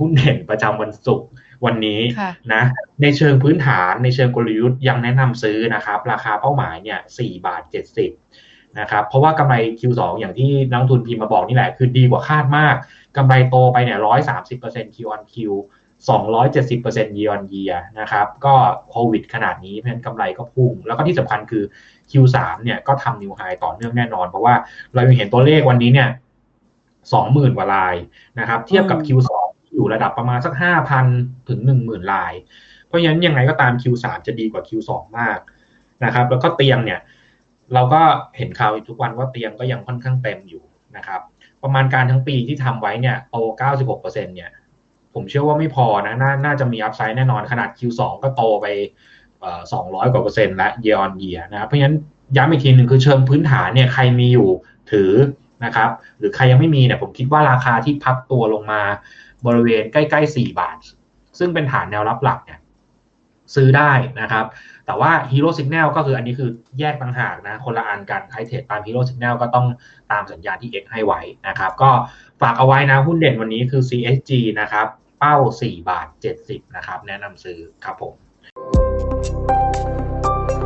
หุ้นเด่นประจำวันศุกร์วันนี้ค่ะนะในเชิงพื้นฐานในเชิงกลยุทธ์ยังแนะนำซื้อนะครับ ราคาเป้าหมายเนี่ย4บาท70นะครับเพราะว่ากำไร Q2 อย่างที่นักลงทุนพิมพ์มาบอกนี่แหละ คือดีกว่าคาดมากกำไรโตไปเนี่ย130% Q on Q 270% year on year นะครับ ก็โควิดขนาดนี้เพราะฉะนั้นกำไรก็พุ่ง แล้วก็ที่สำคัญคือ Q3 เนี่ยก็ทำนิวไฮต่อเนื่องแน่นอน เพราะว่าเรายังเห็นตัวเลขวันนี้เนี่ย20,000กว่ารายนะครับ เทียบกับ Q2 อยู่ระดับประมาณสัก 5,000 ถึง 10,000 ราย เพราะฉะนั้นยังไงก็ตาม Q3 จะดีกว่า Q2 มากนะครับ แล้วก็เตียงเนี่ย เราก็เห็นข่าวทุกวันว่าเตียงก็ยังค่อนข้างเต็มอยู่นะครับ ประมาณการทั้งปีที่ทำไว้เนี่ยโต 96%เนี่ย ผมเชื่อว่าไม่พอนะนน่าจะมีอัพไซด์แน่นอนขนาด Q2 ก็โตไปเอ่อ200 กว่าเปอร์เซ็นต์และ year on year นะครับเพราะฉะนั้นย้ำอีกทีหนึ่งคือเชิงพื้นฐานเนี่ยใครมีอยู่ถือนะครับ หรือใครยังไม่มีเนี่ยผมคิดว่าราคาที่พักตัวลงมา บริเวณใกล้ๆ 4 บาท ซึ่งเป็นฐานแนวรับหลักเนี่ยซื้อได้นะครับ แต่ว่า Hero Signal ก็คืออันนี้คือแยกต่างหากนะ คนละอันกันใครเทรดตาม Hero Signal ก็ต้องตามสัญญาณที่ X ให้ไว้นะครับ ก็ฝากเอาไว้นะ หุ้นเด่นวันนี้คือ CSG นะครับ เป้า 4 บาท 70 นะครับ แนะนำซื้อครับผม